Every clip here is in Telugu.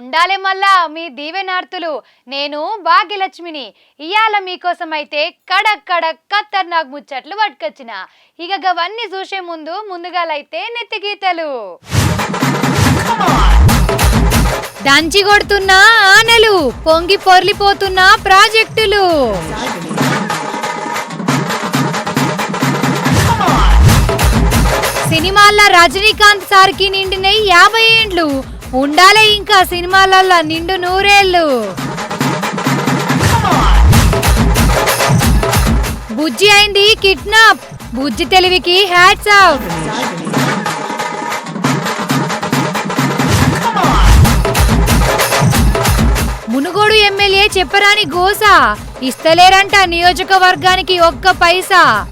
ఉండాలే మళ్ళా మీ దీవెనార్తులు. నేను భాగ్యలక్ష్మిని. ఇయాల మీకోసం అయితే కడక్ కడక్ ఖతర్నాక్ ముచ్చట్లు పట్టుకొచ్చిన. ఇక గవన్నీ చూసే ముందు ముందుగాలైతే నెత్తి గీతలు. దంచి కొడుతున్న ఆనలు పొంగి పొర్లిపోతున్న ప్రాజెక్టులు. సినిమాల్లో రజనీకాంత్ సార్కి నిండిన యాభై ఏండ్లు. ఉండాలి ఇంకా సినిమాలలో నిండు నూరేళ్ళు. బుజ్జి అయింది కిడ్నాప్. బుజ్జి తెలివికి హ్యాట్స్ ఆఫ్. మునుగోడు ఎమ్మెల్యే చెప్పరాని గోసా. ఇస్తలేరంట నియోజకవర్గానికి ఒక్క పైసా.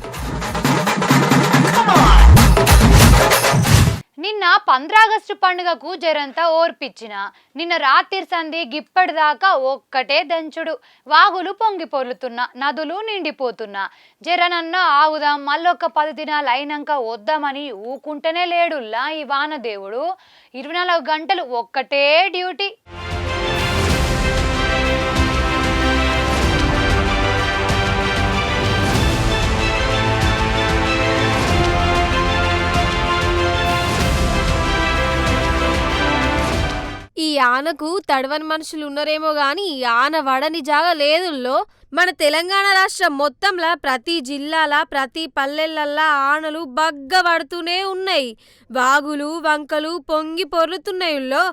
నిన్న పంద్రాగస్టు పండుగకు జరంతా ఓర్పిచ్చిన. నిన్న రాత్రి సంధి గిప్పటిదాకా ఒక్కటే దంచుడు. వాగులు పొంగి పొర్లుతున్నా నదులు నిండిపోతున్నా. జరనన్న ఆగుదాం మళ్ళొక్క పది దినాలు అయినాక వద్దామని ఊకుంటేనే లేడుల్లా ఈ వానదేవుడు. ఇరవై నాలుగు గంటలు ఒక్కటే డ్యూటీ. ఈ ఆనకు తడవని మనుషులు ఉన్నారేమో గాని ఈ ఆన వడని జాగా లేదుల్లో. మన తెలంగాణ రాష్ట్రం మొత్తంలా ప్రతి జిల్లాల ప్రతి పల్లెలల్లా ఆనలు బగ్గ పడుతూనే ఉన్నాయి. వాగులు వంకలు పొంగి పొర్లుతున్నాయిల్లో.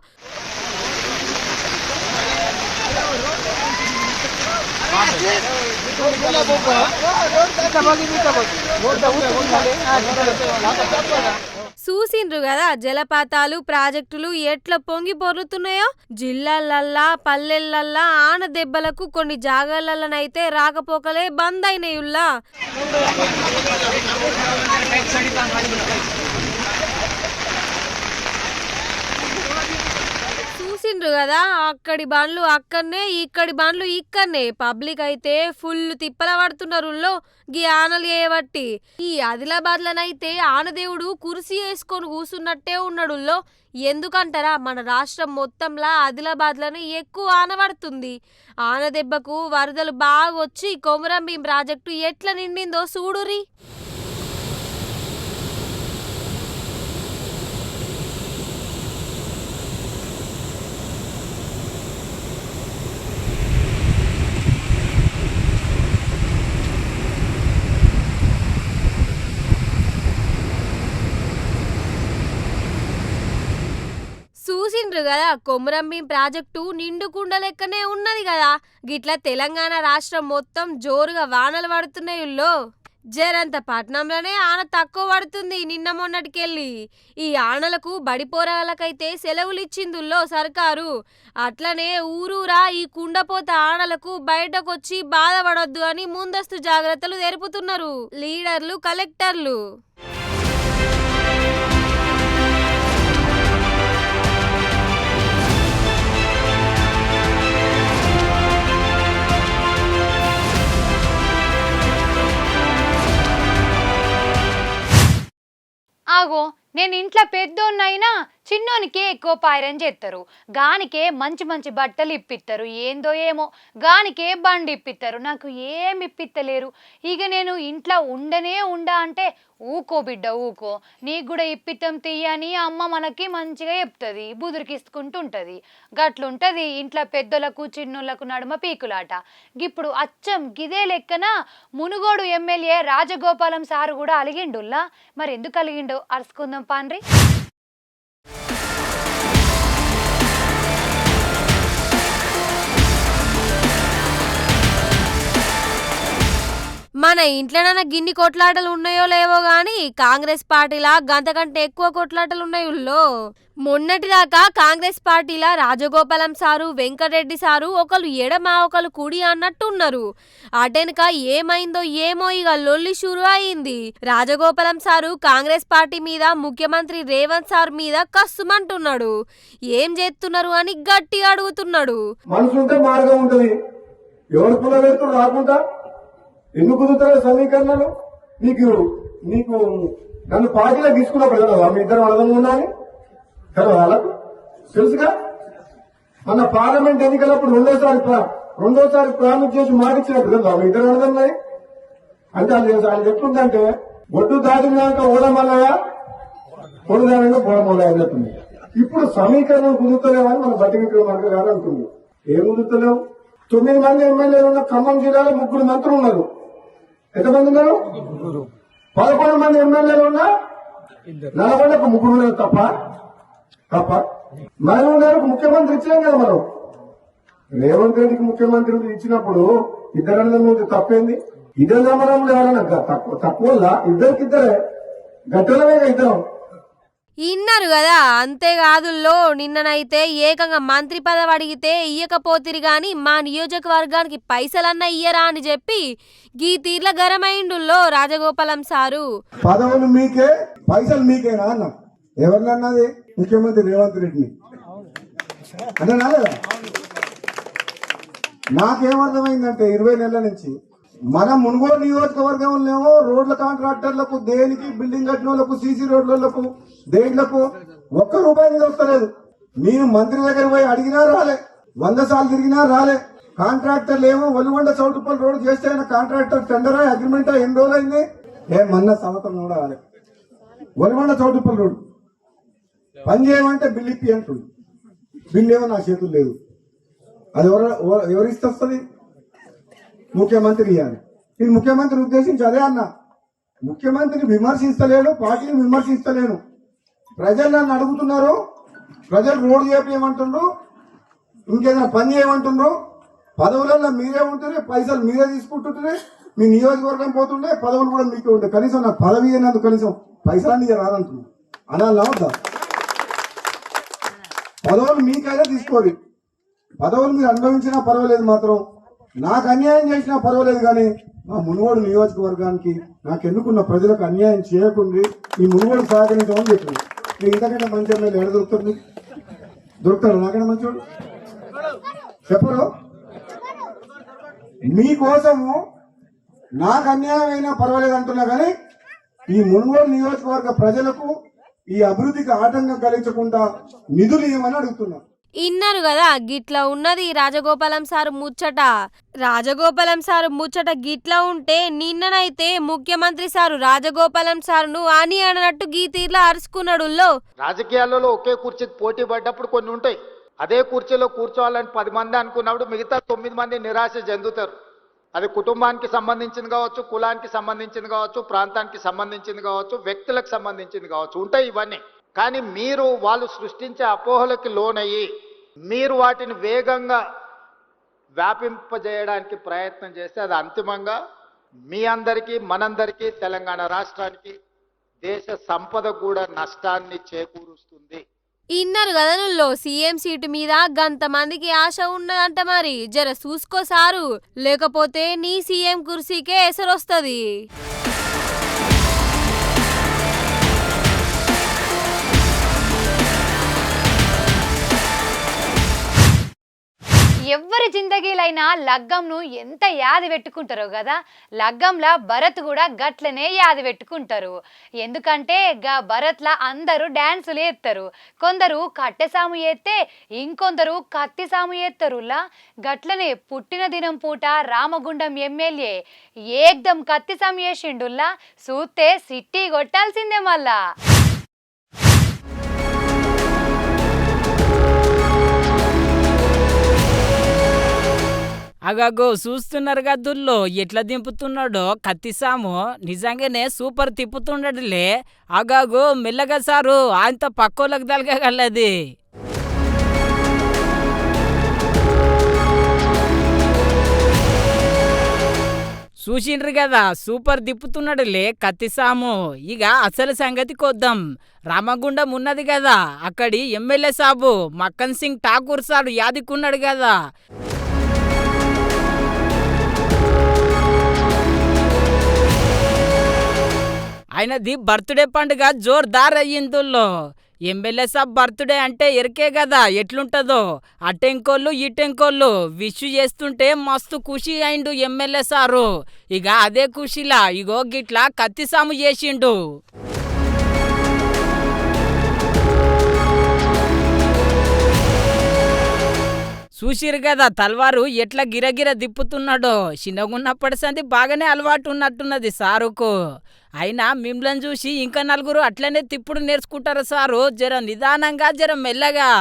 చూసిండ్రు కదా జలపాతాలు ప్రాజెక్టులు ఎట్లా పొంగి పొర్లుతున్నాయో? జిల్లాలల్లా పల్లెలల్లా ఆన దెబ్బలకు కొన్ని జాగాలనైతే రాకపోకలే బంద్ అయినాయుల్లా. చూసిండ్రు కదా అక్కడి బండ్లు అక్కడనే ఇక్కడి బండ్లు ఇక్కడనే పబ్లిక్ అయితే ఫుల్ తిప్పల పడుతున్నారు గీ ఆనలు చేయబట్టి. ఈ ఆదిలాబాద్లనైతే ఆనదేవుడు కుర్సీ వేసుకొని కూసున్నట్టే ఉన్నాడుల్లో ఎందుకంటారా మన రాష్ట్రం మొత్తంలా ఆదిలాబాద్లోనే ఎక్కువ ఆనబడుతుంది ఆనదెబ్బకు ఆన దెబ్బకు వరదలు బాగా వచ్చి కొమరంభీం ప్రాజెక్టు ఎట్లా నిండిందో చూడురి చూసిండ్రు కదా కొమురంభీం ప్రాజెక్టు నిండుకుండ లెక్కనే ఉన్నది కదా. గిట్ల తెలంగాణ రాష్ట్రం మొత్తం జోరుగా వానలు పడుతున్నాయుల్లో జరంత పట్నంలోనే ఆన తక్కువ పడుతుంది నిన్న మొన్నటికెళ్ళి. ఈ ఆనలకు బడిపోరాలకైతే సెలవులు ఇచ్చిందుల్లో సర్కారు. అట్లనే ఊరూరా ఈ కుండపోత ఆనలకు బయటకొచ్చి బాధపడొద్దు అని ముందస్తు జాగ్రత్తలు జరుపుతున్నారు. లీడర్లు కలెక్టర్లు. ఆగో నేను ఇంట్లో పెద్దోన్నైనా చిన్నోనికే ఎక్కువ పాయరం చేస్తారు గానికే మంచి మంచి బట్టలు ఇప్పిస్తారు ఏందో ఏమో. గానికే బండి ఇప్పిస్తారు నాకు ఏమి ఇప్పిత్తలేరు. ఇక నేను ఇంట్లో ఉండనే ఉండా అంటే ఊకో బిడ్డ ఊకో. నీకు కూడా ఇప్పిత్తం తీయని అమ్మ మనకి మంచిగా చెప్తుంది. బుదురికిసుకుంటూ ఉంటుంది గట్లుంటది ఇంట్లో పెద్దలకు చిన్నోళ్ళకు నడుమ పీకులాట. ఇప్పుడు అచ్చం గిదే లెక్కన మునుగోడు ఎమ్మెల్యే రాజగోపాలం సారు కూడా అలిగిండుల్లా? మరి ఎందుకు అలిగిండో? అరుచుకుందాం పాన్రి మన ఇంట్లోనైనా గిన్ని కొట్లాటలు ఉన్నాయో లేవో గాని కాంగ్రెస్ పార్టీలా గంతకంటే ఎక్కువ కొట్లాటలు ఉన్నాయి ఉల్లో. మొన్నటిదాకా కాంగ్రెస్ పార్టీలా రాజగోపాలం సారు వెంకటరెడ్డి సారు ఒకరు ఎడమ ఒకరు కుడి అన్నట్టు ఉన్నారు అటెనక ఏమైందో ఏమో ఇక లొల్లి షురు అయింది. రాజగోపాలం సారు కాంగ్రెస్ పార్టీ మీద ముఖ్యమంత్రి రేవంత్ సార్ మీద కస్సుమంటున్నాడు ఏం చేస్తున్నారు అని గట్టిగా అడుగుతున్నాడు. మనసు మార్గం ఉంటది. ఎవరు రాకుండా ఎందుకు కుదురుతారు సమీకరణలు? నీకు నీకు నన్ను పార్టీలో తీసుకున్నప్పుడు కదా మీ ఇద్దరు అర్థం ఉండాలి? కదా వాళ్ళకు తెలుసుగా? మన పార్లమెంట్ ఎన్నికలప్పుడు రెండోసారి రెండోసారి ప్రామిస్ చేసి మాటిచ్చినట్టు కదా మీ ఇద్దరు ఉన్నాయి అంటే అది ఆయన చెప్తుందంటే ఒడ్డు దాటినాక ఓడమల్లయ్య ఒడ్డు దాటినాక అని చెప్తుంది. ఇప్పుడు సమీకరణం కుదురుతలేమని మన బట్టి విక్రమార్క గారు అంటుంది. ఏం కుదురుతలేవు? తొమ్మిది మంది ఎమ్మెల్యేలు ఉన్న ఖమ్మం జిల్లాలో ముగ్గురు మంత్రులు ఉన్నారు. ఎంతమంది ఉన్నారు? పదకొండు మంది ఎమ్మెల్యేలు ఉన్నా? నల్గొండకు ముగ్గురు ఉన్నారు తప్ప? తప్ప? మహబూబ్ గారికి ముఖ్యమంత్రి ఇచ్చినాం కదా మనం. రేవంత్ రెడ్డికి ముఖ్యమంత్రి ఇచ్చినప్పుడు ఇద్దరు మీద తప్పేంది? ఇద్దరు నమ్మడంలో ఎవరైనా గ- తక్కువ తక్కువ ఇద్దరికిద్దరే. గట్టలమే ఇద్దరం. ఇన్నారు కదా అంతేకాదుల్లో నిన్ననైతే ఏకంగా మంత్రి పదవి అడిగితే ఇయ్యకపోతిరి గాని మా నియోజకవర్గానికి పైసలన్నా ఇయ్యరా అని చెప్పి గీ తీర్ల గరమైండుల్లో రాజగోపాలం సారు. పదవులు మీకే పైసలు మీకేనా అన్న. ఎవరినన్నది? ముఖ్యమంత్రి రేవంత్ రెడ్డిని. అంటే నాకేమర్థమైందంటే ఇరవై నెలల నుంచి మన మునుగోడు నియోజకవర్గంలో రోడ్ల కాంట్రాక్టర్లకు దేనికి బిల్డింగ్ కట్టిన వాళ్ళకు సీసీ రోడ్లకు దేంట్లకు ఒక్క రూపాయి మీద వస్తలేదు. నేను మంత్రి దగ్గర పోయి అడిగినా రాలే వంద సార్లు తిరిగినా రాలే. కాంట్రాక్టర్లు ఏమో ఒలిగొండ చౌటుపల్లి రోడ్ చేస్తే ఆయన కాంట్రాక్టర్ టెండర్ అగ్రిమెంట్ ఎన్ని రోజులు అయింది ఏ మొన్న సంవత్సరం కూడా రాలే. ఒలిగొండ చౌటుపల్లి రోడ్. పని చేయమంటే బిల్ ఇప్పి అంటుండు బిల్లు ఏమో నా చేతులు లేదు. అది ఎవరు ఎవరిస్తే వస్తుంది? ముఖ్యమంత్రి అని నేను ముఖ్యమంత్రి ఉద్దేశించి అదే అన్న. ముఖ్యమంత్రిని విమర్శిస్తలేను పార్టీని విమర్శిస్తలేను. ప్రజలు నన్ను అడుగుతున్నారు ప్రజలు రోడ్డు చేపేయమంటుండ్రు ఇంకేదైనా పని చేయమంటుండ్రు పదవులలో మీరే ఉంటుండే పైసలు మీరే తీసుకుంటుంటే మీ నియోజకవర్గం పోతుండే పదవులు కూడా మీకే ఉంటాయి కనీసం నాకు పదవి అయినందుకు కనీసం పైసలన్నీ రాదంటున్నాను అలా వద్దా పదవులు మీకైనా తీసుకోవాలి పదవులు మీరు అనుభవించినా పర్వాలేదు మాత్రం. నాకు అన్యాయం చేసినా పర్వాలేదు కానీ మా మునుగోడు నియోజకవర్గానికి నాకు ఎన్నుకున్న ప్రజలకు అన్యాయం చేయకుండా ఈ మునుగోడు సహకరించమని చెప్పింది నేను ఇంతకంటే మంచి ఎమ్మెల్యే ఎక్కడ దొరుకుతుంది? దొరుకుతాడు? నాకంటే మంచివాడు చెప్పరు? మీకోసము నాకు అన్యాయం అయినా పర్వాలేదు అంటున్నా కానీ ఈ మునుగోడు నియోజకవర్గ ప్రజలకు ఈ అభివృద్ధికి ఆటంకం కలిగించకుండా నిధులు ఇవ్వమని అడుగుతున్నా. ఇన్నారు కదా గిట్లా ఉన్నది రాజగోపాలం సారు ముచ్చట. రాజగోపాలం సారు ముచ్చట గిట్లా ఉంటే నిన్ననైతే ముఖ్యమంత్రి సారు రాజగోపాలం సారును అని అన్నట్టు గీ తీర్లా అరుచుకున్నాడు రాజకీయాలలో ఒకే కుర్చీకి పోటీ పడ్డప్పుడు కొన్ని ఉంటాయి. అదే కుర్చీలో కూర్చోవాలని పది మంది అనుకున్నప్పుడు మిగతా తొమ్మిది మంది నిరాశ చెందుతారు. అది కుటుంబానికి సంబంధించింది కావచ్చు కులానికి సంబంధించింది కావచ్చు ప్రాంతానికి సంబంధించింది కావచ్చు వ్యక్తులకు సంబంధించింది కావచ్చు ఉంటాయి ఇవన్నీ. కానీ మీరు వాళ్ళు సృష్టించే అపోహలకి లోనయ్యి మీరు వాటిని వేగంగా వ్యాపింపజేయడానికి ప్రయత్నం చేస్తే అది అంతిమంగా మీ అందరికీ మనందరికీ తెలంగాణ రాష్ట్రానికి దేశ సంపద కూడా నష్టాన్ని చేకూరుస్తుంది. ఇన్నారు కదా నుల్లో సీఎం సీటు మీద గంత మందికి ఆశ ఉన్నదంట మరి. జర చూసుకో సారు. లేకపోతే నీ సీఎం కుర్సీకే ఎసరొస్తుంది. ఎవ్వరి జిందగీలైనా లగ్గంను ఎంత యాది పెట్టుకుంటారో కదా లగ్గంలా భరత్ కూడా గట్లనే యాది పెట్టుకుంటారు. ఎందుకంటే గా భరత్లా అందరూ డ్యాన్సులు వేస్తారు కొందరు కట్టెసాము వేస్తే ఇంకొందరు కత్తి సాము వేస్తారులా గట్లనే పుట్టిన దినం పూట రామగుండం ఎమ్మెల్యే ఏకదం కత్తి సాము వేసిండుల్లా చూస్తే సిట్టి కొట్టాల్సిందే మళ్ళా. అగగో చూస్తున్నారు గదుల్లో ఎట్లా దింపుతున్నాడో కత్తిసాము నిజంగానే సూపర్ తిప్పుతున్నాడులే అగగో మెల్లగా సారు. ఆయనతో పక్కోళ్ళకి తలగలది చూసిండ్రు కదా సూపర్ దిప్పుతున్నాడులే కత్తిసాము ఇక అసలు సంగతి కొద్దాం. రామగుండం ఉన్నది కదా అక్కడి ఎమ్మెల్యే సాబు మక్కన్ సింగ్ ఠాకూర్ సారు యాదికున్నాడు కదా. ఆయనది బర్త్డే పండుగ జోర్దార్ అయ్యిందుల్లో. ఎమ్మెల్యే సాబ్ బర్త్డే అంటే ఎరికే కదా ఎట్లుంటదో. అటెంకోళ్ళు ఇటెంకోళ్ళు విష్ చేస్తుంటే మస్తు ఖుషి అయిండు ఎమ్మెల్యే సారు. ఇక అదే ఖుషిలా ఇగో గిట్లా కత్తిసాము చేసిండు. చూసిరు కదా తల్వారు ఎట్లా గిరగిర దిప్పుతున్నాడో. చిన్నగున్నప్పటి సంది బాగానే అలవాటు ఉన్నట్టున్నది సారుకు. అయినా మిమ్మల్ని చూసి ఇంకా నలుగురు అట్లనే తిప్పుడు నేర్చుకుంటారు సారు జర నిదానంగా జర మెల్లగా.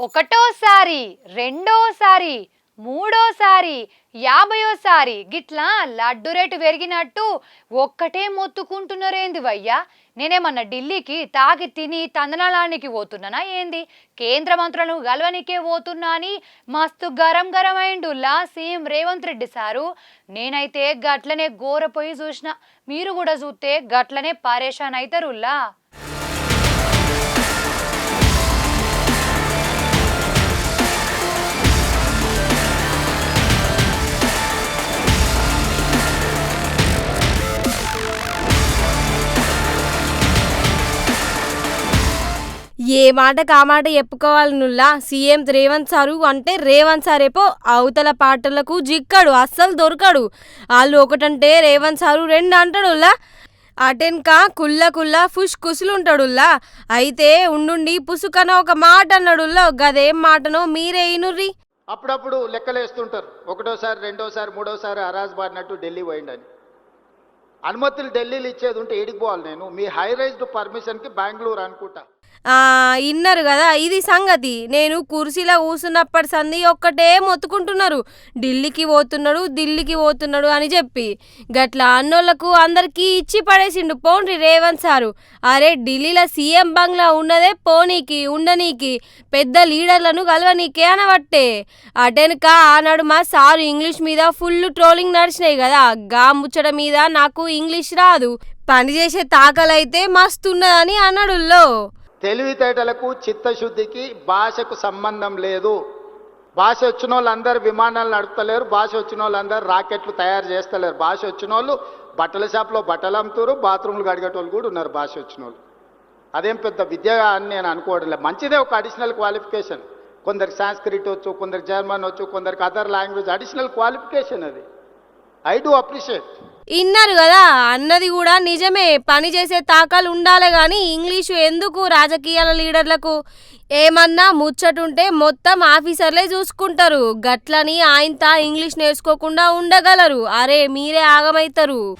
ఒకటోసారి రెండోసారి మూడోసారి యాభయోసారి గిట్లా లడ్డు రేటు పెరిగినట్టు ఒక్కటే మొత్తుకుంటున్నారేంది వయ్యా? నేనేమన్నా ఢిల్లీకి తాగి తిని తందనాలానికి పోతున్నానా ఏంది? కేంద్ర మంత్రులను గలవనికే పోతున్నా అని మస్తు గరం గరం అయిండుల్లా సీఎం రేవంత్ రెడ్డి సారు. నేనైతే గట్లనే గోరపోయి చూసిన. మీరు కూడా చూస్తే గట్లనే పరేషాన్ అవుతారుల్లా ఏ మాట కా మాట చెప్పుకోవాలి నుల్లా? సీఎం రేవంత్ సారు అంటే రేవంత్ సారేపో అవతల పాటలకు జిక్కడు అస్సలు దొరకడు. వాళ్ళు ఒకటంటే రేవంత్ సారు రెండు అంటాడుల్లా? అటెన్కా కుల్ల కుల్ల ఫుష్ కుసులుంటాడుల్లా? అయితే ఉండుండి పుసుకన ఒక మాట అన్నాడుల్లా? గదేం మాటనో మీరే ఇనుర్రి. అప్పుడప్పుడు లెక్కలు వేస్తుంటారు ఒకటోసారి రెండోసారి మూడోసారి అరాజ్ బారినట్టు ఢిల్లీ పోయిండని. అనుమతులు ఢిల్లీలో ఇచ్చేది ఉంటే ఏడికి పోవాలి నేను. మీ హై రైజ్డ్ పర్మిషన్కి బెంగళూరు అనుకుంటా. ఇన్నారు కదా ఇది సంగతి. నేను కుర్చీలో కూసున్నప్పటి సంది ఒక్కటే మొత్తుకుంటున్నారు. ఢిల్లీకి పోతున్నాడు ఢిల్లీకి పోతున్నాడు అని చెప్పి. గట్లా అన్నోళ్ళకు అందరికీ ఇచ్చి పడేసిండు. పోండి రేవంత్ సారు. అరే ఢిల్లీలో సీఎం బంగ్లా ఉన్నదే పోనీకి ఉండనీకి. పెద్ద లీడర్లను కలవనీకే అనబట్టే. అటెనక ఆనాడు మా సారు ఇంగ్లీష్ మీద ఫుల్ ట్రోలింగ్ నడిచినాయి కదా. గా ముచ్చట మీద నాకు ఇంగ్లీష్ రాదు. పని చేసే తాకలైతే మస్తున్నదని అన్నాడుల్లో తెలివితేటలకు చిత్తశుద్ధికి భాషకు సంబంధం లేదు. భాష వచ్చిన వాళ్ళందరూ విమానాలు నడుపుతలేరు భాష వచ్చిన వాళ్ళందరూ రాకెట్లు తయారు చేస్తలేరు. భాష వచ్చిన వాళ్ళు బట్టల షాప్లో బట్టలు అమ్ముతారు బాత్రూమ్లు కడిగేటోళ్ళు కూడా ఉన్నారు భాష వచ్చిన వాళ్ళు అదేం పెద్ద విద్య అని నేను అనుకోవడం లేదు మంచిదే ఒక అడిషనల్ క్వాలిఫికేషన్ కొందరికి సాంస్క్రిట్ వచ్చు కొందరికి జర్మన్ వచ్చు కొందరికి అదర్ లాంగ్వేజ్ అడిషనల్ క్వాలిఫికేషన్ అది. ఐ డూ అప్రిషియేట్ ఇన్నారు కదా అన్నది కూడా నిజమే. పని చేసే తాకాలు ఉండాలి కానీ ఇంగ్లీషు ఎందుకు రాజకీయాల లీడర్లకు? ఏమన్నా ముచ్చటుంటే మొత్తం ఆఫీసర్లే చూసుకుంటారు. గట్లని ఆయనతా ఇంగ్లీష్ నేర్చుకోకుండా ఉండగలరు. అరే మీరే ఆగమైతారు.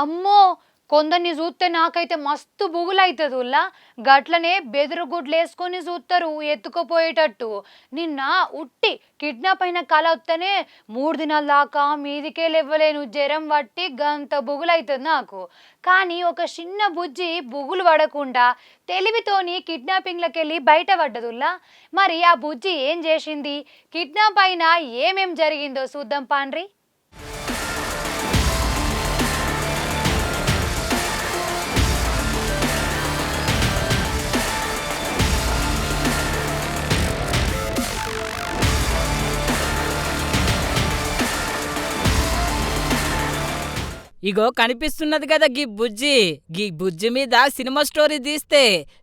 అమ్మో కొందరిని చూస్తే నాకైతే మస్తు బుగులైతుంది ఉల్లా. గట్లనే బెదురు గుడ్లు వేసుకొని చూస్తారు ఎత్తుకుపోయేటట్టు. నిన్న ఉట్టి కిడ్నాప్ అయిన కళ వస్తేనే మూడు దినాల దాకా మీదికే లేవ్వలేను జ్వరం పట్టి గంత బుగులైతుంది నాకు. కానీ ఒక చిన్న బుజ్జి బుగులు పడకుండా తెలివితోని కిడ్నాపింగ్లకి వెళ్ళి బయట పడ్డదుల్లా మరి ఆ బుజ్జి ఏం చేసింది? కిడ్నాప్ అయినా ఏమేం జరిగిందో చూద్దాం పాండ్రి. ఇగో కనిపిస్తున్నది కదా గీ బుజ్జి. గీ బుజ్జి మీద సినిమా స్టోరీ తీస్తే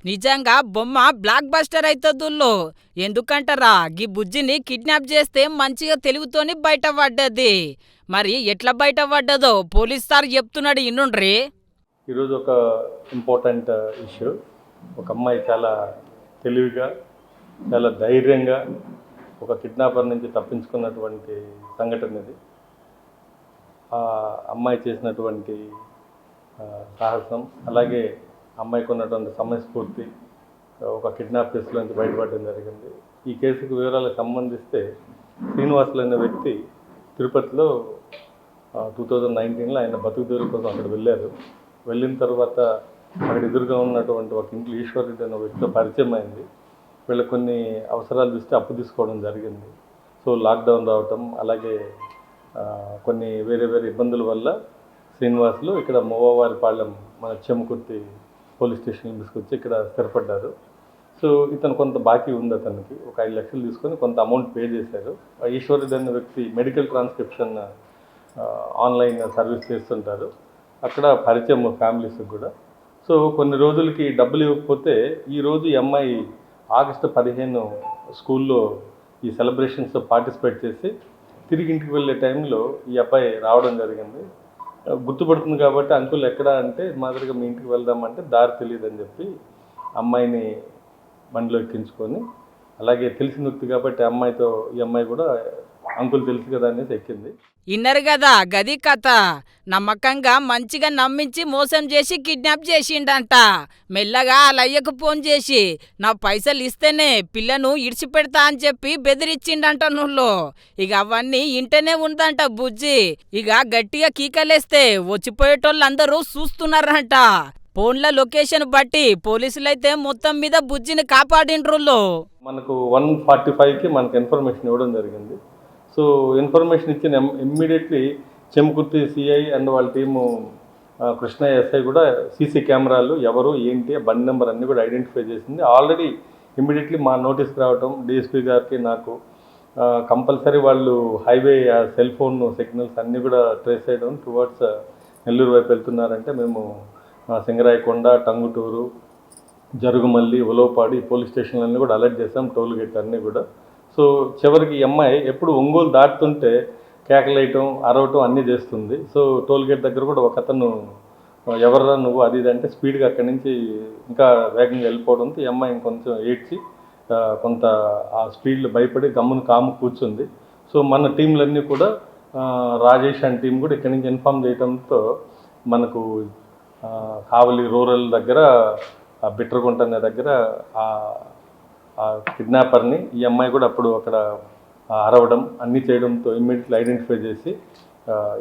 నిజంగా బొమ్మ బ్లాక్ బస్టర్ అవుతుందో ఎందుకంటారా గీ బుజ్జిని కిడ్నాప్ చేస్తే మంచిగా తెలుగుతోని బయట పడ్డది మరి ఎట్లా బయట పడ్డదో పోలీస్ సార్ చెప్తున్నాడు ఇన్నుండ్రి ఈరోజు ఒక ఇంపార్టెంట్ ఇష్యూ. ఒక అమ్మాయి చాలా తెలివిగా చాలా ధైర్యంగా ఒక కిడ్నాపర్ నుంచి తప్పించుకున్నటువంటి సంఘటన ఇది. అమ్మాయి చేసినటువంటి సాహసం అలాగే అమ్మాయికి ఉన్నటువంటి సమయస్ఫూర్తి ఒక కిడ్నాప్ కేసులో నుంచి బయటపడడం జరిగింది. ఈ కేసుకు వివరాలకు సంబంధిస్తే శ్రీనివాసులు అనే వ్యక్తి తిరుపతిలో టూ థౌజండ్ నైన్టీన్లో ఆయన బతుకుదేరు కోసం అక్కడ వెళ్ళారు. వెళ్ళిన తర్వాత అక్కడ ఎదురుగా ఉన్నటువంటి ఒక ఇంట్లో ఈశ్వరుడు అనే వ్యక్తితో పరిచయం అయింది. వీళ్ళకి కొన్ని అవసరాలు చూస్తే అప్పు తీసుకోవడం జరిగింది. సో లాక్డౌన్ రావటం అలాగే కొన్ని వేరే వేరే ఇబ్బందుల వల్ల శ్రీనివాసులు ఇక్కడ మూవవారిపాళెం మన చెమకుర్తి పోలీస్ స్టేషన్ తీసుకొచ్చి ఇక్కడ స్థిరపడ్డారు. సో ఇతను కొంత బాకీ ఉంది అతనికి. ఒక ఐదు లక్షలు తీసుకొని కొంత అమౌంట్ పే చేశారు. ఆ ఈశ్వరుడు అనే వ్యక్తి మెడికల్ ట్రాన్స్క్రిప్షన్ ఆన్లైన్ సర్వీస్ చేస్తుంటారు. అక్కడ పరిచయం ఫ్యామిలీస్కి కూడా. సో కొన్ని రోజులకి డబ్బులు ఇవ్వకపోతే ఈరోజు ఈ అమ్మాయి ఆగస్టు పదిహేను స్కూల్లో ఈ సెలబ్రేషన్స్ పార్టిసిపేట్ చేసి తిరిగి ఇంటికి వెళ్ళే టైంలో ఈ అబ్బాయి రావడం జరిగింది. గుర్తుపడుతుంది కాబట్టి అంకుల్ ఎక్కడ అంటే మాదిరిగా మీ ఇంటికి వెళ్దామంటే దారి తెలియదు అని చెప్పి అమ్మాయిని బండిలో ఎక్కించుకొని అలాగే తెలిసిన వ్యక్తి కాబట్టి ఆ అమ్మాయితో ఈ అమ్మాయి కూడా అంకుల్ తెలుసు కదా అనేసి ఎక్కింది. ఇన్నరు గదా గది కథ. నమ్మకంగా మంచిగా నమ్మించి మోసం చేసి కిడ్నాప్ చేసిండంట. మెల్లగా ఆ లయ్యకు ఫోన్ చేసి నా పైసలు ఇస్తేనే పిల్లను ఇడిచిపెడతా అని చెప్పి బెదిరించిండంట నువ్వు ఇక అవన్నీ ఇంటనే ఉందంట బుజ్జి. ఇక గట్టిగా కీకలేస్తే వచ్చిపోయేటోళ్ళందరూ చూస్తున్నారంట ఫోన్ల లొకేషన్ బట్టి పోలీసులైతే మొత్తం మీద బుజ్జిని కాపాడిండ్రుల్లో మనకు వన్ ఫార్టీ ఫైవ్కి మనకు ఇన్ఫర్మేషన్ ఇవ్వడం జరిగింది. సో ఇన్ఫర్మేషన్ ఇచ్చిన ఇమ్మీడియట్లీ చెంకుర్తి సిఐ అండ్ వాళ్ళ టీము కృష్ణ ఎస్ఐ కూడా సీసీ కెమెరాలు ఎవరు ఏంటి బండి నెంబర్ అన్నీ కూడా ఐడెంటిఫై చేసింది. ఆల్రెడీ ఇమ్మీడియట్లీ మా నోటీస్కి రావటం డిఎస్పీ గారికి నాకు కంపల్సరీ వాళ్ళు హైవే సెల్ ఫోన్ సిగ్నల్స్ అన్నీ కూడా ట్రేస్ చేయడం టువర్డ్స్ నెల్లూరు వైపు వెళ్తున్నారంటే మేము సింగరాయకొండ టంగుటూరు జరుగుమల్లి ఉలవపాడి పోలీస్ స్టేషన్లన్నీ కూడా అలర్ట్ చేసాం టోల్ గేట్ అన్నీ కూడా. సో చివరికి ఈ అమ్మాయి ఎప్పుడు ఒంగోలు దాటుతుంటే కేకలేయటం అరవటం అన్నీ చేస్తుంది. సో టోల్ గేట్ దగ్గర కూడా ఒక అతను ఎవర్రా నువ్వు? అది ఇది అంటే స్పీడ్గా అక్కడి నుంచి ఇంకా వేగంగా వెళ్ళిపోవడంతో ఈ అమ్మాయి కొంచెం ఏడ్చి కొంత ఆ స్పీడ్లో భయపడి గమ్మున కాము కూర్చుంది. సో మన టీంలన్నీ కూడా రాజేష్ అండ్ టీం కూడా ఇక్కడి నుంచి ఇన్ఫామ్ చేయడంతో మనకు కావలి రూరల్ దగ్గర ఆ బిట్రగుంట అనే దగ్గర కిడ్నాపర్ని ఈ అమ్మాయి కూడా అప్పుడు అక్కడ అరవడం అన్నీ చేయడంతో ఇమ్మీడియట్లీ ఐడెంటిఫై చేసి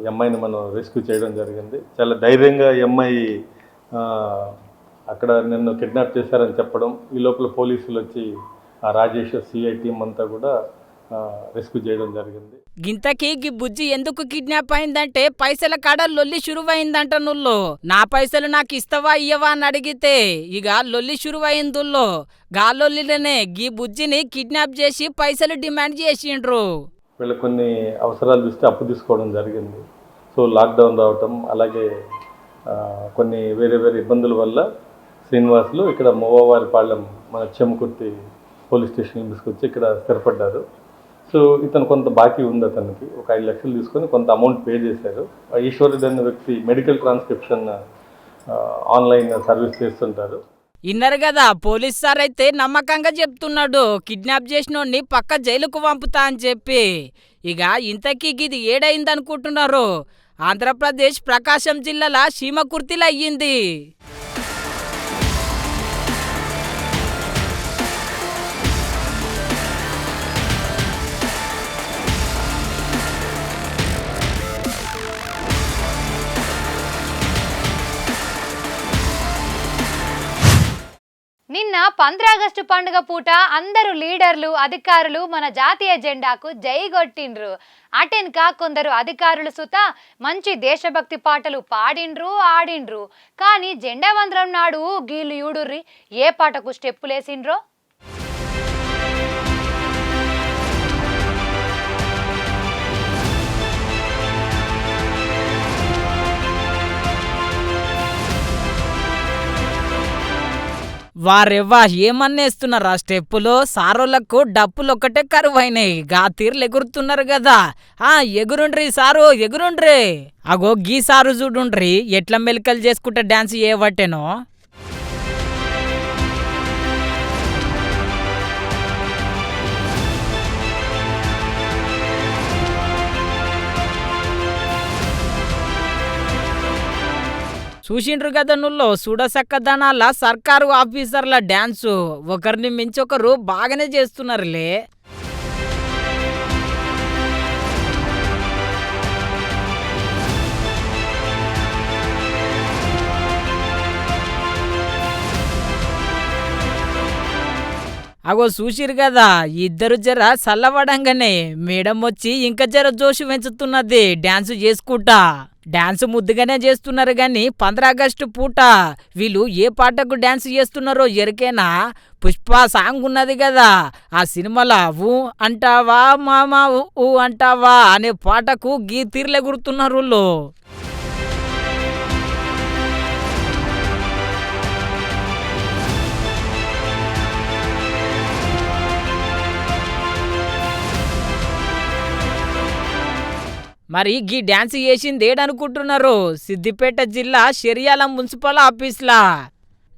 ఈ అమ్మాయిని మనం రెస్క్యూ చేయడం జరిగింది. చాలా ధైర్యంగా ఈ అమ్మాయి అక్కడ నిన్ను కిడ్నాప్ చేశారని చెప్పడం ఈ లోపల పోలీసులు వచ్చి ఆ రాజేష్ సిఐ టీం అంతా కూడా రెస్క్యూ చేయడం జరిగింది. గింతకి గి బుజ్జి ఎందుకు కిడ్నాప్ అయిందంటే పైసల కాడ లొల్లి షురువైందంట నుల్లో. నా పైసలు నాకు ఇస్తావా ఇయ్యవా అని అడిగితే ఇక లొల్లి షురువైందుల్లో గాలొల్లిలోనే గీ బుజ్జిని కిడ్నాప్ చేసి పైసలు డిమాండ్ చేసిండ్రు. వీళ్ళు కొన్ని అవసరాలు చూస్తే అప్పు తీసుకోవడం జరిగింది. సో లాక్డౌన్ రావటం అలాగే కొన్ని వేరే వేరే ఇబ్బందుల వల్ల శ్రీనివాసులు ఇక్కడ మూవవారిపాలెం మన చెమకుర్తి పోలీస్ స్టేషన్ తీసుకొచ్చి ఇక్కడ స్థిరపడ్డారు. సో ఇతను కొంత బాకీ ఉంది అతనికి. ఒక ఐదు లక్షలు తీసుకొని కొంత అమౌంట్ పే చేశారు. ఆ ఈశ్వరుడు అనే వ్యక్తి మెడికల్ ట్రాన్స్క్రిప్షన్ ఆన్లైన్ సర్వీస్ చేస్తుంటారు. ఇన్నరు కదా పోలీస్ సార్ అయితే నమ్మకంగా చెప్తున్నాడు. కిడ్నాప్ చేసినోడిని పక్క జైలుకు పంపుతా అని చెప్పి. ఇక ఇంతకీ గిది ఏడైందనుకుంటున్నారు. ఆంధ్రప్రదేశ్ ప్రకాశం జిల్లాల సీమకుర్తిలో అయ్యింది. పంద్రాగస్టు పండుగ పూట అందరూ లీడర్లు అధికారులు మన జాతీయ జెండాకు జై కొట్టిండ్రు అటెన్క కొందరు అధికారులు సుత మంచి దేశభక్తి పాటలు పాడిండ్రు ఆడిండ్రు. కానీ జెండా వందరం నాడు గీళ్ళు యూడుర్రి ఏ పాటకు స్టెప్పులేసిండ్రో? వారెవ్వా ఏమన్నేస్తున్నారా? స్టెప్పులు సారోళ్ళకు డప్పులు ఒక్కటే కరువైనాయి. గా తీర్లు ఎగురుతున్నారు కదా ఆ ఎగురుండ్రి సారు ఎగురుండ్రి. అగో గీ సారు చూడుండ్రి. ఎట్లా మెలికలు చేసుకుంటే డాన్స్ చేయబట్టేనో? చూసిండ్రు కదా నుల్లో చూడసక్కదనాల సర్కారు ఆఫీసర్ల డాన్సు ఒకరిని మించి ఒకరు బాగానే చేస్తున్నారులే. అగో చూసిరు కదా ఇద్దరు జర చల్లబడంగానే మేడం వచ్చి ఇంకా జర జోషు పెంచుతున్నది డాన్స్ చేసుకుంటా. డాన్స్ ముద్దుగానే చేస్తున్నారు గాని ఆగస్టు పూట వీళ్ళు ఏ పాటకు డాన్స్ చేస్తున్నారో ఎరికేనా? పుష్ప సాంగ్ ఉన్నది కదా ఆ సినిమాలో ఊ అంటావా మామా ఊ ఊ అంటావా అనే పాటకు గీ తీర్లెగురుతున్నారు మరి గీ డ్యాన్స్ చేసింది ఏడనుకుంటున్నారు? సిద్దిపేట జిల్లా షెరియాల మున్సిపల్ ఆఫీస్లా.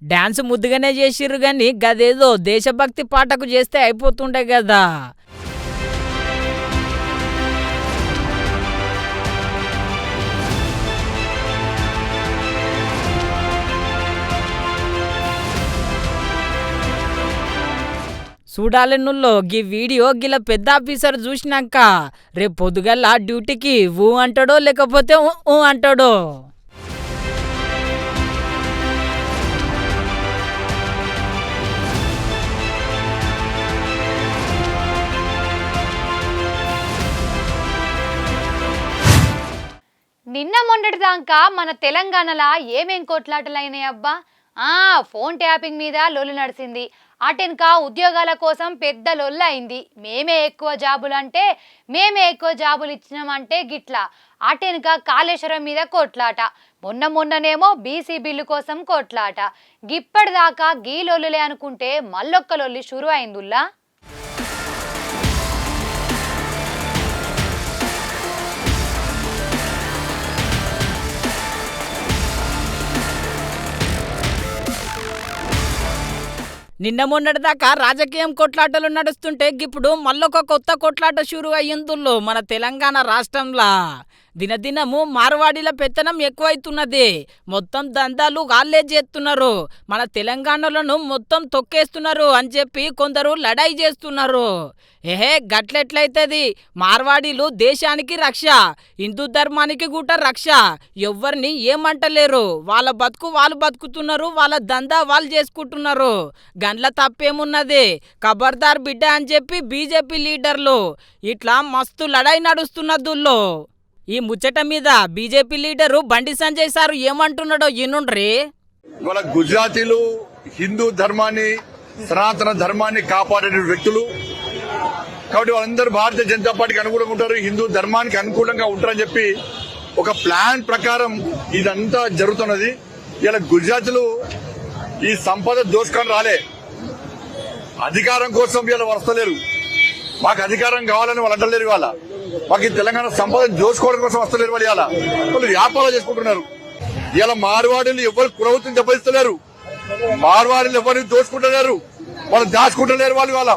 డ్యాన్స్ ముద్దుగానే చేసిర్రు గాని గదేదో దేశభక్తి పాటకు చేస్తే అయిపోతుండే కదా చూడాలి గీ వీడియో గిల పెద్ద ఆఫీసర్ చూసినాక రేపు పొద్దుగల్లా డ్యూటీకి ఊ అంటాడో లేకపోతే ఊ ఊ అంటాడో? నిన్న మొన్నటి దాకా మన తెలంగాణలో ఏమేం కొట్లాటలైనాయి అబ్బా ఆ ఫోన్ ట్యాపింగ్ మీద లొల్లు నడిచింది అటెనక ఉద్యోగాల కోసం పెద్ద లొల్లు అయింది. మేమే ఎక్కువ జాబులు అంటే మేమే ఎక్కువ జాబులు ఇచ్చినామంటే గిట్లా. అటెన్కా కాళేశ్వరం మీద కొట్లాట. మొన్న మొన్ననేమో బీసీ బిల్లు కోసం కొట్లాట. గిప్పటిదాకా గీ లొల్లులే అనుకుంటే మళ్ళొక్క లొల్లి షురు అయిందుల్లా నిన్న మొన్నటిదాకా రాజకీయం కొట్లాటలు నడుస్తుంటే ఇప్పుడు మళ్ళొక కొత్త కొట్లాట షురు అయ్యిందుల్లో మన తెలంగాణ రాష్ట్రంలో. దినదినము మార్వాడీల పెత్తనం ఎక్కువైతున్నది. మొత్తం దందాలు వాళ్ళే చేస్తున్నారు మన తెలంగాణలను మొత్తం తొక్కేస్తున్నారు అని చెప్పి కొందరు లడాయి చేస్తున్నారు. ఎహే గట్లెట్లయితది? మార్వాడీలు దేశానికి రక్ష హిందూ ధర్మానికి కూడా రక్ష. ఎవ్వరిని ఏమంటలేరు? వాళ్ళ బతుకు వాళ్ళు బతుకుతున్నారు వాళ్ళ దందా వాళ్ళు చేసుకుంటున్నారు. గండ్ల తప్పేమున్నది? ఖబర్దార్ బిడ్డ అని చెప్పి బీజేపీ లీడర్లు ఇట్లా మస్తు లడాయి నడుస్తున్నదుల్లో ఈ ముచ్చట మీద BJP leader Bandi Sanjay sir ఏమంటున్నాడో ఈనుండ్రి ఇవాళ గుజరాతీలు హిందూ ధర్మాన్ని సనాతన ధర్మాన్ని కాపాడే వ్యక్తులు కాబట్టి వాళ్ళందరూ భారతీయ జనతా పార్టీకి అనుకూలంగా ఉంటారు హిందూ ధర్మానికి అనుకూలంగా ఉంటారని చెప్పి ఒక ప్లాన్ ప్రకారం ఇదంతా జరుగుతున్నది. ఇలా గుజరాత్లు ఈ సంపద దోసుకొని రాలే. అధికారం కోసం వీళ్ళు వస్తలేరు. మాకు అధికారం కావాలని వాళ్ళు అంటలేరు ఇవాళ. మాకు ఈ తెలంగాణ సంపద దోచుకోవడం కోసం వస్తలేరు వాళ్ళు ఇవాళ. వాళ్ళు వ్యాపారాలు చేసుకుంటున్నారు. ఇలా మార్వాడీలు ఎవరు ప్రభుత్వం దెబ్బతిస్తలేరు. మార్వాడీలు ఎవరిని దోచుకుంటలేరు వాళ్ళు దాచుకుంటలేరు వాళ్ళు ఇవాళ.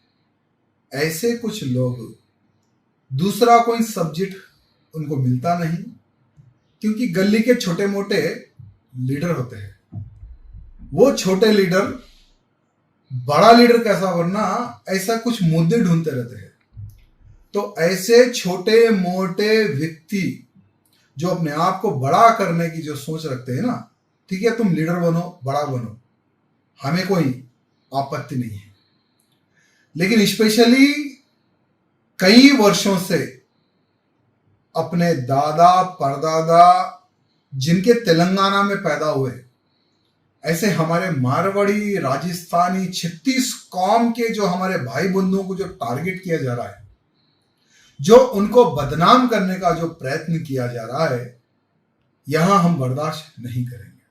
ऐसे कुछ लोग, दूसरा कोई सब्जेक्ट उनको मिलता नहीं, क्योंकि गली के छोटे मोटे लीडर होते हैं। वो छोटे लीडर बड़ा लीडर कैसा बनना ऐसा कुछ मुद्दे ढूंढते रहते हैं। तो ऐसे छोटे मोटे व्यक्ति जो अपने आप को बड़ा करने की जो सोच रखते हैं ना, ठीक है, तुम लीडर बनो, बड़ा बनो, हमें कोई आपत्ति नहीं है। लेकिन स्पेशली कई वर्षों से अपने दादा, परदादा जिनके तेलंगाना में पैदा हुए, ऐसे हमारे मारवाड़ी, राजस्थानी, छत्तीस कौम के जो हमारे भाई बंधुओं को जो टारगेट किया जा रहा है, जो उनको बदनाम करने का जो प्रयत्न किया जा रहा है, यहाँ हम बर्दाश्त नहीं करेंगे।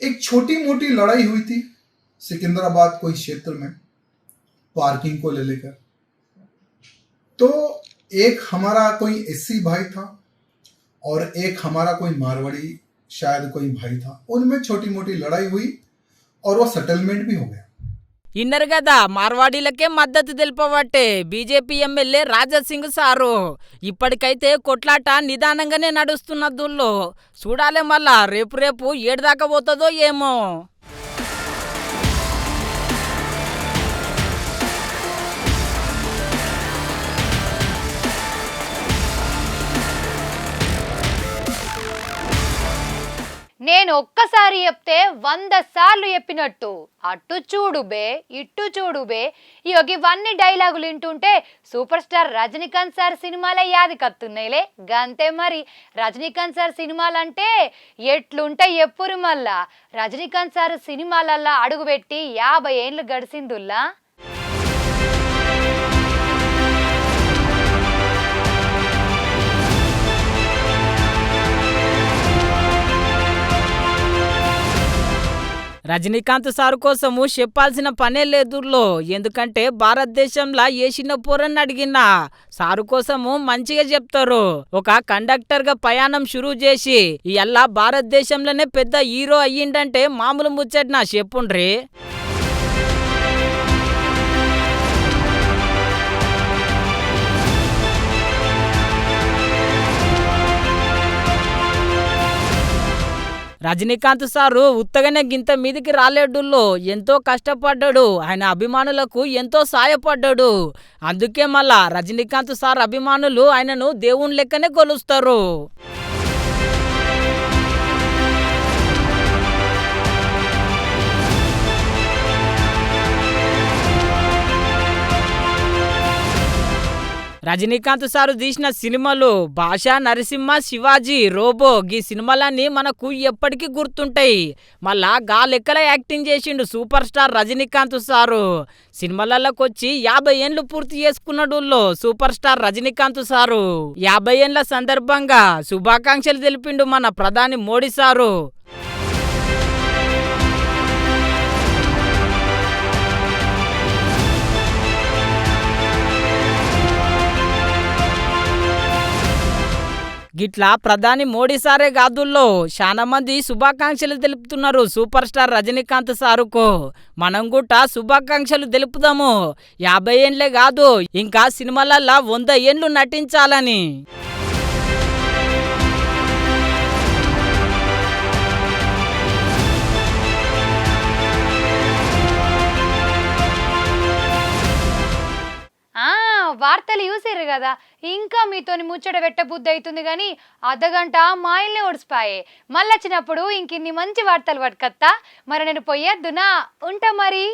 एक छोटी मोटी लड़ाई हुई थी सिकंदराबाद कोई क्षेत्र में। पार्किंग को ले लेकर तो एक हमारा कोई एससी भाई था और एक हमारा कोई मारवाड़ी शायद कोई भाई था उनमें छोटी मोटी लड़ाई हुई और वो सेटलमेंट भी हो गया ఇన్నరు కదా మార్వాడీలకే మద్దతు తెలుపవట్టే బీజేపీ ఎమ్మెల్యే రాజాసింగ్ సారు ఇప్పటికైతే కొట్లాట నిదానంగానే నడుస్తున్నదుల్లో చూడాలి మళ్ళా రేపు రేపు ఏడుదాకా పోతుందో ఏమో నేను ఒక్కసారి చెప్తే వంద సార్లు చెప్పినట్టు. అటు చూడు బే ఇటు చూడు బే. ఇవన్నీ డైలాగులు వింటుంటే సూపర్ స్టార్ రజనీకాంత్ సార్ సినిమాలే యాది కత్తున్నాయిలే. గంతే మరి. రజనీకాంత్ సార్ సినిమాలంటే ఎట్లుంటే ఎప్పురు మళ్ళా. రజనీకాంత్ సార్ సినిమాలల్లా అడుగుపెట్టి యాభై ఏండ్లు గడిచిందుల్లా రజనీకాంత్ సార్ కోసము చెప్పాల్సిన పనే లేదుర్లో ఎందుకంటే భారతదేశంలో ఏ చిన్న పోరని అడిగినా సారు కోసము మంచిగా చెప్తారు. ఒక కండక్టర్గా ప్రయాణం షురూ చేసి ఇలా భారతదేశంలోనే పెద్ద హీరో అయ్యిండంటే మామూలు ముచ్చట్నా చెప్పుండ్రీ? రజనీకాంత్ సారు ఉత్తగానే గింత మీదికి రాలేడుల్లో ఎంతో కష్టపడ్డాడు. ఆయన అభిమానులకు ఎంతో సాయపడ్డాడు. అందుకే మళ్ళా రజనీకాంత్ సార్ అభిమానులు ఆయనను దేవుని లెక్కనే కొలుస్తారు. రజనీకాంత్ సారు తీసిన సినిమాలు భాష నరసింహ శివాజీ రోబో గీ సినిమాలన్నీ మనకు ఎప్పటికీ గుర్తుంటాయి. మళ్ళా గా లెక్కల యాక్టింగ్ చేసిండు సూపర్ స్టార్ రజనీకాంత్ సారు. సినిమాలలోకి వచ్చి యాభై ఏండ్లు పూర్తి చేసుకున్నాడు సూపర్ స్టార్ రజనీకాంత్ సారు. యాభై ఏండ్ల సందర్భంగా శుభాకాంక్షలు తెలిపిండు మన ప్రధాని మోడీ సారు. గిట్లా ప్రధాని మోడీ సారే కాదుల్లో శానా మంది శుభాకాంక్షలు తెలుపుతున్నారు సూపర్ స్టార్ రజనీకాంత్ సారుకు. మనం కూడా శుభాకాంక్షలు తెలుపుదాము. యాభై ఏండ్లే కాదు ఇంకా సినిమాలల్లా వంద ఏండ్లు నటించాలని. వార్తలు చూసారు కదా. ఇంకా మీతోని ముచ్చట పెట్టబుద్ధి అవుతుంది కానీ అర్ధగంట మా ఇల్లు ఒడిసిపాయే మళ్ళీ వచ్చినప్పుడు ఇంకిన్ని మంచి వార్తలు పట్టుకత్తా. మరి నేను పోయేద్దునా ఉంటా మరి.